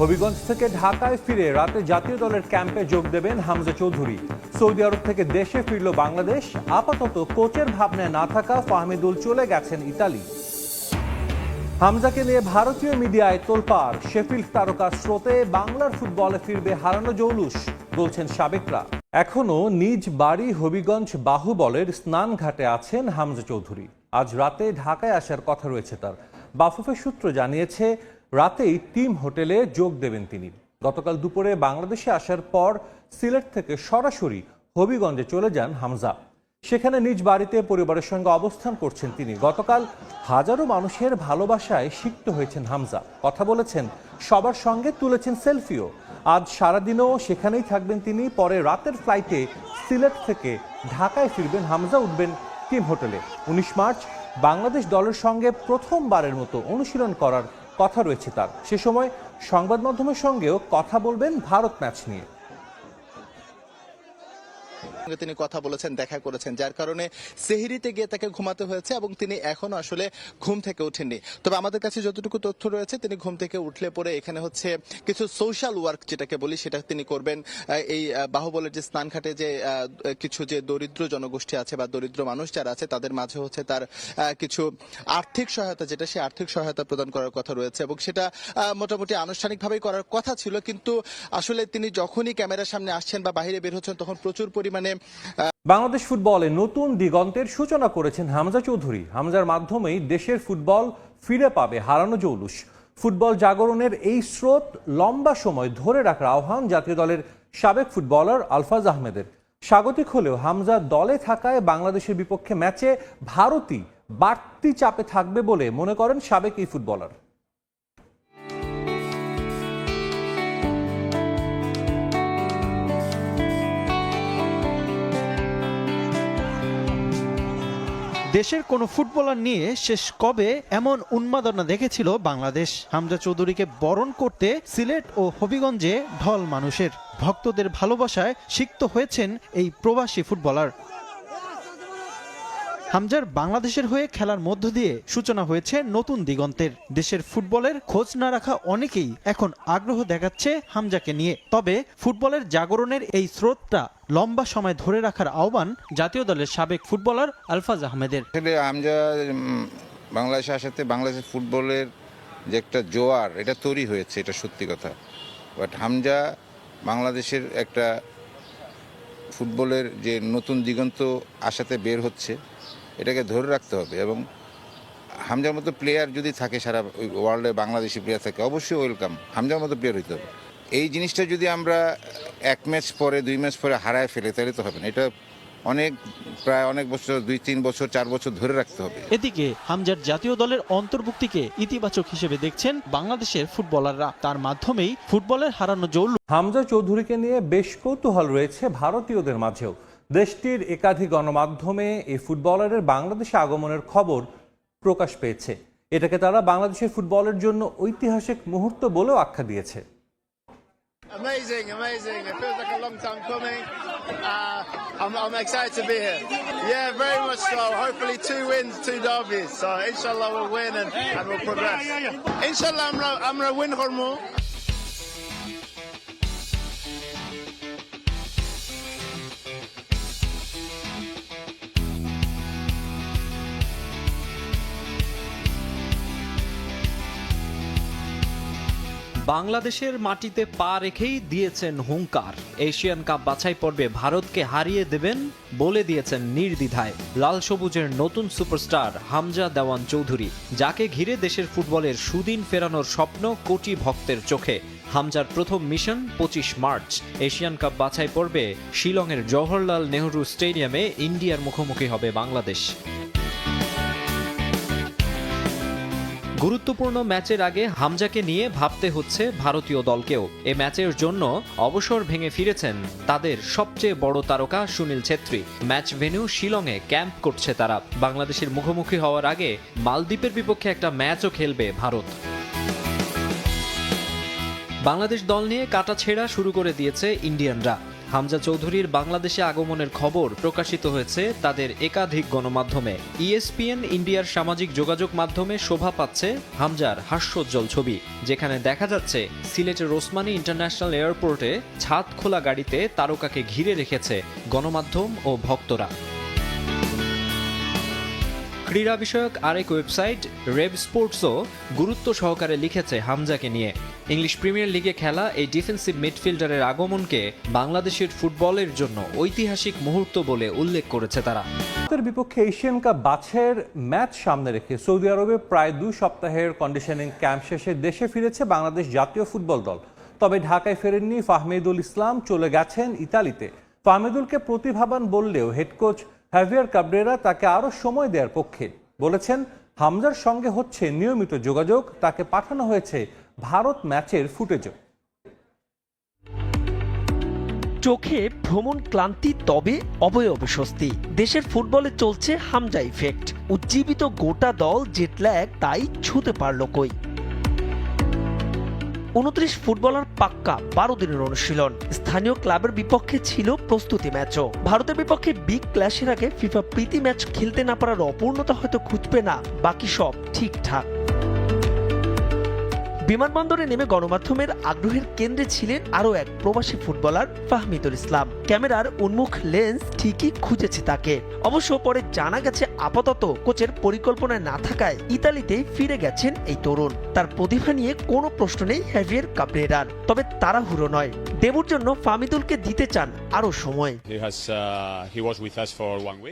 হবিগঞ্জ থেকে ঢাকায় ফিরে রাতে জাতীয় দলের ক্যাম্পে যোগ দেবেন হামজা চৌধুরী। সৌদি আরব থেকে দেশে ফিরল বাংলাদেশ। আপাতত কোচের ভাবনায় না থাকা ফাহমিদুল চলে গেছেন ইতালি। হামজাকে নিয়ে ভারতীয় মিডিয়ায় তোলপার শেফিল্ড তারকার স্রোতে বাংলার ফুটবলে ফিরবে হারানো জৌলুস, বলছেন সাবেকরা। এখনও নিজ বাড়ি হবিগঞ্জ বাহুবলের স্নান ঘাটে আছেন হামজা চৌধুরী। আজ রাতে ঢাকায় আসার কথা রয়েছে তার। বাফুফের সূত্র জানিয়েছে রাতেই টিম হোটেলে যোগ দেবেন তিনি। গতকাল দুপুরে বাংলাদেশে আসার পর সিলেট থেকে সরাসরি হবিগঞ্জে চলে যান হামজা। সেখানে নিজ বাড়িতে পরিবারের সঙ্গে অবস্থান করছেন তিনি। গতকাল হাজারো মানুষের ভালোবাসায় সিক্ত হয়েছেন হামজা। কথা বলেছেন, সবার সঙ্গে তুলেছেন সেলফিও। আজ সারাদিনও সেখানেই থাকবেন তিনি, পরে রাতের ফ্লাইটে সিলেট থেকে ঢাকায় ফিরবেন হামজা, উঠবেন টিম হোটেলে। উনিশ মার্চ, বাংলাদেশ দলের সঙ্গে প্রথমবারের মতো অনুশীলন করার কথা রয়েছে তার। সে সময় সংবাদ মাধ্যমের সঙ্গেও কথা বলবেন ভারত ম্যাচ নিয়ে। সঙ্গে তিনি কথা বলেছেন, দেখা করেছেন, যার কারণে সেহেরিতে গিয়ে তাকে ঘুমাতে হয়েছে এবং তিনি এখনও আসলে ঘুম থেকে ওঠেননি। তবে আমাদের কাছে যতটুকু তথ্য রয়েছে, তিনি ঘুম থেকে উঠলে পরে এখানে হচ্ছে কিছু সোশ্যাল ওয়ার্ক যেটাকে বলি, সেটা তিনি করবেন। এই বাহুবলের যে স্নানঘাটে যে কিছু যে দরিদ্র জনগোষ্ঠী আছে বা দরিদ্র মানুষ যারা আছে, তাদের মাঝে হচ্ছে তার কিছু আর্থিক সহায়তা, যেটা সে আর্থিক সহায়তা প্রদান করার কথা রয়েছে এবং সেটা মোটামুটি আনুষ্ঠানিকভাবেই করার কথা ছিল। কিন্তু আসলে তিনি যখনই ক্যামেরার সামনে আসছেন বা বাইরে বের হচ্ছেন, তখন প্রচুর পরিমাণে বাংলাদেশ ফুটবলে নতুন দিগন্তের সূচনা করেছেন হামজা চৌধুরী। হামজার মাধ্যমেই দেশের ফুটবল ফিরে পাবে হারানো জৌলুস। ফুটবল জাগরণের এই স্রোত লম্বা সময় ধরে রাখার আহ্বান জাতীয় দলের সাবেক ফুটবলার আলফাজ আহমেদের। স্বাগতিক হলেও হামজা দলে থাকায় বাংলাদেশের বিপক্ষে ম্যাচে ভারতই বাড়তি চাপে থাকবে বলে মনে করেন সাবেক এই ফুটবলার। দেশের কোনো ফুটবলার নিয়ে শেষ কবে এমন উন্মাদনা দেখেছিল বাংলাদেশ? হামজা চৌধুরীকে বরণ করতে সিলেট ও হবিগঞ্জে ঢল মানুষের। ভক্তদের ভালোবাসায় সিক্ত হয়েছেন এই প্রবাসী ফুটবলার। হামজার বাংলাদেশের হয়ে খেলার মধ্য দিয়ে সূচনা হয়েছে নতুন দিগন্তের। দেশের ফুটবলের খোঁজ না রাখা অনেকেই এখন আগ্রহ দেখাচ্ছে হামজাকে নিয়ে। তবে ফুটবলের জাগরণের এই স্রোতটা লম্বা সময় ধরে রাখার আহ্বান জাতীয় দলের সাবেক ফুটবলার আলফাজ আহমেদের। আমরা বাংলাদেশে আসাতে বাংলাদেশের ফুটবলের যে একটা জোয়ার, এটা তৈরি হয়েছে, এটা সত্যি কথা। বাট হামজা বাংলাদেশের একটা ফুটবলের যে নতুন দিগন্ত আশাতে বের হচ্ছে, এটাকে ধরে রাখতে হবে এবং হামজার মতো প্লেয়ার যদি থাকে সারা ওয়ার্ল্ডে বাংলাদেশি প্লেয়ার থাকে, অবশ্যই ওয়েলকাম হামজার মতো প্লেয়ার হইতে হবে। এই জিনিসটা যদি আমরা এক ম্যাচ পরে, দুই ম্যাচ পরে হারায় ফেলে, তাহলে তো হবে না। এটা অনেক প্রায় অনেক বছর দুই তিন বছর চার বছর ধরে রাখতে হবে। এদিকে হামজার জাতীয় দলের অন্তর্ভুক্তিকে ইতিবাচক হিসেবে দেখছেন বাংলাদেশের ফুটবলাররা। তার মাধ্যমেই ফুটবলের হারানো জৌল হামজা চৌধুরীকে নিয়ে বেশ কৌতূহল রয়েছে ভারতীয়দের মাঝেও। দেশটির একাধিক গণমাধ্যমে এই ফুটবলারের বাংলাদেশে আগমনের খবর প্রকাশ পেয়েছে। এটাকে তারা বাংলাদেশের ফুটবলের জন্য ঐতিহাসিক মুহূর্ত বলেও আখ্যা দিয়েছে। Amazing, amazing. It feels like a long time coming. Uh, I'm, I'm excited to be here. Yeah, very much so. Hopefully, two wins, two derbies. So, inshallah, we'll win and, and we'll progress. Inshallah, I'm I'm gonna win Hormuz. বাংলাদেশের মাটিতে পা রেখেই দিয়েছেন হুঙ্কার। Asian cup বাছাই পর্বে ভারতকে হারিয়ে দেবেন বলে দিয়েছেন নির্দ্বিধায়। লাল সবুজের নতুন সুপারস্টার হামজা দেওয়ান চৌধুরী, যাকে ঘিরে দেশের ফুটবলের সুদিন ফেরানোর স্বপ্ন কোটি ভক্তের চোখে। হামজার প্রথম মিশন পঁচিশ মার্চ। এশিয়ান কাপ বাছাই পর্বে শিলংয়ের জওহরলাল নেহরু স্টেডিয়ামে ইন্ডিয়ার মুখোমুখি হবে বাংলাদেশ। গুরুত্বপূর্ণ ম্যাচের আগে হামজাকে নিয়ে ভাবতে হচ্ছে ভারতীয় দলকেও। এ ম্যাচের জন্য অবসর ভেঙে ফিরেছেন তাদের সবচেয়ে বড় তারকা সুনীল ছেত্রী। ম্যাচ ভেন্যু শিলংয়ে ক্যাম্প করছে তারা। বাংলাদেশের মুখোমুখি হওয়ার আগে মালদ্বীপের বিপক্ষে একটা ম্যাচও খেলবে ভারত। বাংলাদেশ দল নিয়ে কাটা ছেঁড়া শুরু করে দিয়েছে ইন্ডিয়ানরা। হামজা চৌধুরীর বাংলাদেশে আগমনের খবর প্রকাশিত হয়েছে তাদের একাধিক গণমাধ্যমে। E ইএসপিএন ইন্ডিয়ার সামাজিক যোগাযোগ মাধ্যমে শোভা পাচ্ছে হামজার হাস্যোজ্জ্বল ছবি, যেখানে দেখা যাচ্ছে সিলেটের ওসমানী ইন্টারন্যাশনাল এয়ারপোর্টে ছাদ খোলা গাড়িতে তারকাকে ঘিরে রেখেছে গণমাধ্যম ও ভক্তরা। ক্রীড়া বিষয়ক আরেক ওয়েবসাইট রেব স্পোর্টসও গুরুত্ব সহকারে লিখেছে হামজাকে নিয়ে। ইংলিশ প্রিমিয়ার লিগে খেলা এই ডিফেন্সিভ মিডফিল্ডারের আগমনকে বাংলাদেশের ফুটবলের জন্য ঐতিহাসিক মুহূর্ত বলে উল্লেখ করেছে তারা। বিপক্ষে এশিয়ান কাপ বাছের ম্যাচ সামনে রেখে সৌদি আরবে প্রায় দুই সপ্তাহের কন্ডিশনিং ক্যাম্প শেষে দেশে ফিরেছে বাংলাদেশ জাতীয় ফুটবল দল। তবে ঢাকায় ফেরেননি ফাহমিদুল ইসলাম, চলে গেছেন ইতালিতে। ফাহমিদুলকে প্রতিভাবান বললেও হেড কোচ হ্যাভিয়ার কাবরেরা তাকে আরও সময় দেওয়ার পক্ষে। বলেছেন, হামজার সঙ্গে হচ্ছে নিয়মিত যোগাযোগ, তাকে পাঠানো হয়েছে ভারত ম্যাচের ফুটেজও। চোখে ভ্রমণ ক্লান্তি, তবে অবয়বে স্বস্তি। দেশের ফুটবলে চলছে হামজা ইফেক্ট। উজ্জীবিত গোটা দল জেটল্যাগ তাই ছুতে পারল কই? উনত্রিশ ফুটবলার পাক্কা বারো দিনের অনুশীলন। স্থানীয় ক্লাবের বিপক্ষে ছিল প্রস্তুতি ম্যাচও। ভারতের বিপক্ষে বিগ ক্ল্যাশের আগে ফিফা প্রীতি ম্যাচ খেলতে না পারার অপূর্ণতা হয়তো খুঁজবে না। বাকি সব ঠিকঠাক। বিমানবন্দরে নেমে গণমাধ্যমের আগ্রহের কেন্দ্রে ছিলেন আরও এক প্রবাসী ফুটবলার ফাহমিদুল ইসলাম। ক্যামেরার উন্মুখ লেন্স ঠিকই খুঁজেছে তাকে। অবশ্য পরে জানা গেছে আপাতত কোচের পরিকল্পনায় না থাকায় ইতালিতে ফিরে গেছেন এই তরুণ। তার প্রতিভা নিয়ে কোনো প্রশ্ন নেই হ্যাভিয়ার কাবরেরার। তবে তাড়াহুড়ো নয়। দেবুর জন্য ফাহমিদুলকে দিতে চান আরও সময়। Uh.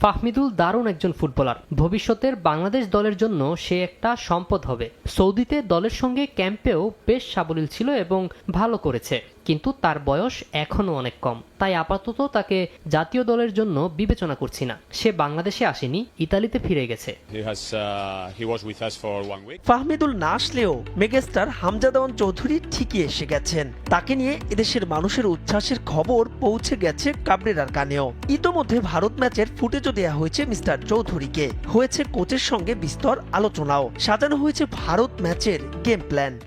ফাহমিদুল দারুণ একজন ফুটবলার। ভবিষ্যতের বাংলাদেশ দলের জন্য সে একটা সম্পদ হবে। সৌদিতে দলের সঙ্গে ক্যাম্পেও বেশ সাবলীল ছিল এবং ভালো করেছে। কিন্তু তার বয়স এখনও অনেক কম। তাই আপাতত তাকে জাতীয় দলের জন্য বিবেচনা করছি না। সে বাংলাদেশে আসেনি ইতালিতে ফিরে গেছে। Uh. ফাহমিদুল না আসলেও মেগাস্টার হামজা দেওয়ান চৌধুরী ঠিকই এসে গেছেন। তাকে নিয়ে এদেশের মানুষের উচ্ছ্বাসের খবর পৌঁছে গেছে কাবরেরার কানেও। ইতোমধ্যে ভারত ম্যাচের ফুটেজও দেয়া হয়েছে মিস্টার চৌধুরীকে। হয়েছে কোচের সঙ্গে বিস্তর আলোচনাও। সাজানো হয়েছে ভারত ম্যাচের গেম প্ল্যান।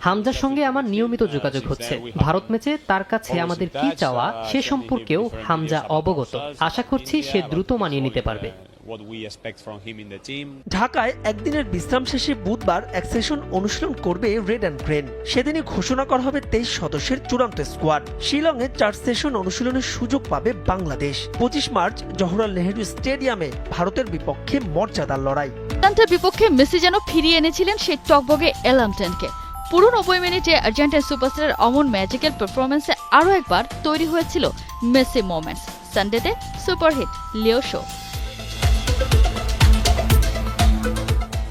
হামজার সঙ্গে আমার নিয়মিত যোগাযোগ হচ্ছে। ভারত ম্যাচে তার কাছে আমাদের কি চাওয়া সে সম্পর্কেও হামজা অবগত। আশা করছি সে দ্রুত মানিয়ে নিতে পারবে। team. ঢাকায় একদিনের বিশ্রাম শেষে বুধবার এক সেশন অনুশীলন করবে রেড অ্যান্ড গ্রেন। সেদিনই ঘোষণা করা হবে তেইশ সদস্যের চূড়ান্ত স্কোয়াড। শিলংয়ে চার সেশন অনুশীলনের সুযোগ পাবে বাংলাদেশ। পঁচিশ মার্চ জওহরলাল নেহেরু স্টেডিয়ামে ভারতের বিপক্ষে মর্যাদার লড়াই। আটলান্টার বিপক্ষে মেসি যেন ফিরিয়ে এনেছিলেন সেই টকবগে এলামটেনকে পুরো নব্বই মিনিটে আর্জেন্টাইন সুপারস্টারের অমন ম্যাজিক্যাল পারফরমেন্সে আরও একবার তৈরি হয়েছিল মেসি মোমেন্টস সানডেতে সুপারহিট লিও শো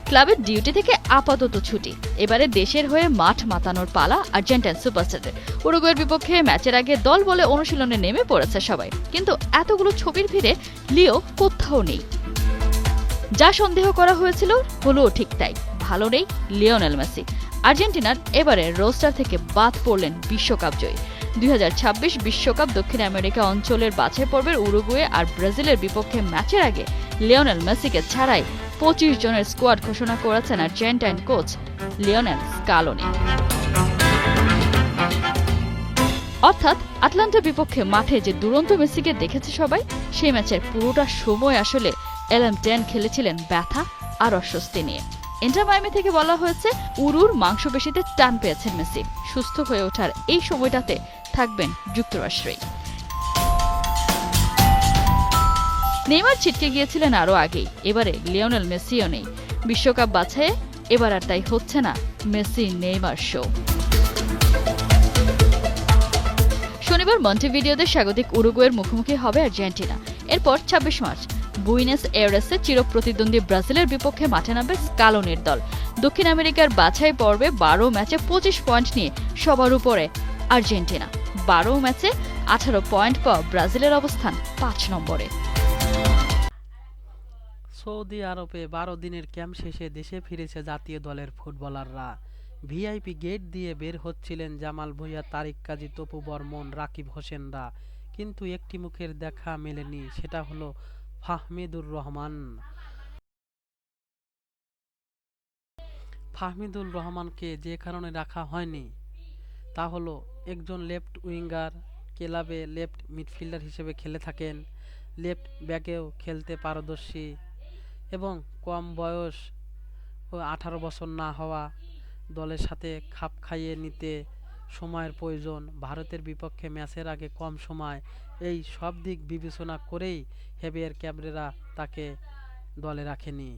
ক্লাবের ডিউটি থেকে আপাতত ছুটি। এবারে দেশের হয়ে মাঠ মাতানোর পালা আর্জেন্টাইন সুপারস্টারের উরুগুয়ের বিপক্ষে ম্যাচের আগে দল বলে অনুশীলনে নেমে পড়েছে সবাই। কিন্তু এতগুলো ছবির ভিড়ে লিও কোথাও নেই। যা সন্দেহ করা হয়েছিল হলো ঠিক তাই। ভালো নেই লিওনেল মেসি। আর্জেন্টিনার এবারে রোস্টার থেকে বাদ পড়লেন বিশ্বকাপ জয়ী। দুই বিশ্বকাপ দক্ষিণ আমেরিকা অঞ্চলের বাছাই পর্বের উরুগুয়ে আর ব্রাজিলের বিপক্ষে ম্যাচের আগে লিওনেল মেসিকে ছাড়াই পঁচিশ জনের স্কোয়াড ঘোষণা করেছেন আর্জেন্টাইন কোচ লিওনেল স্কালোনি। অর্থাৎ আটলান্টার বিপক্ষে মাঠে যে দুরন্ত মেসিকে দেখেছে সবাই, সেই ম্যাচের পুরোটা সময় আসলে এলএম টেন খেলেছিলেন ব্যথা আর অস্বস্তি নিয়ে। ইন্টার মাইমি থেকে বলা হয়েছে, উরুর মাংসপেশিতে টান পেয়েছেন মেসি। সুস্থ হয়ে ওঠার এই সময়টাতে থাকবেন যুক্তরাষ্ট্রেই। নেইমার ছিটকে গিয়েছিলেন আরও আগেই। এবারে লিওনেল মেসিও নেই। বিশ্বকাপ বাছাইয়ে এবার আর তাই হচ্ছে না মেসি নেইমার শো। শনিবার মন্টেভিডিওতে স্বাগতিক উরুগুয়ের মুখোমুখি হবে আর্জেন্টিনা। এরপর ছাব্বিশ মার্চ বুইনেস এয়ারেসে চিরপ্রতিদ্বন্দ্বী ব্রাজিলের বিপক্ষে মাঠে নামবে স্কালোনির দল। দক্ষিণ আমেরিকার বাছাই পর্বে বারো ম্যাচে পঁচিশ পয়েন্ট নিয়ে সবার উপরে আর্জেন্টিনা। বারো ম্যাচে আঠারো পয়েন্ট পাওয়া ব্রাজিলের অবস্থান পাঁচ নম্বরে। সৌদি আরবে বারো দিনের ক্যাম্প শেষে দেশে ফিরেছে জাতীয় দলের ফুটবলাররা। ভিআইপি গেট দিয়ে বের হচ্ছিলেন জামাল ভুঁইয়া, তারিক কাজী, তপু বর্মন, রাকিব হোসেনরা। কিন্তু একটি মুখের দেখা মেলেনি, সেটা হলো ফাহমিদুর রহমান। ফাহমিদুর রহমানকে যে কারণে রাখা হয়নি, তা হলো একজন লেফট উইঙ্গার ক্লাবে লেফট মিডফিল্ডার হিসেবে খেলে থাকেন, লেফট ব্যাকেও খেলতে পারদর্শী এবং কম বয়স ও আঠারো বছর না হওয়া দলের সাথে খাপ খাইয়ে নিতে সময়ের প্রয়োজন। ভারতের বিপক্ষে ম্যাচের আগে কম সময়। এই সব দিক বিবেচনা করেই হেভিয়ার ক্যাবরেরা তাকে দলে রাখেনি।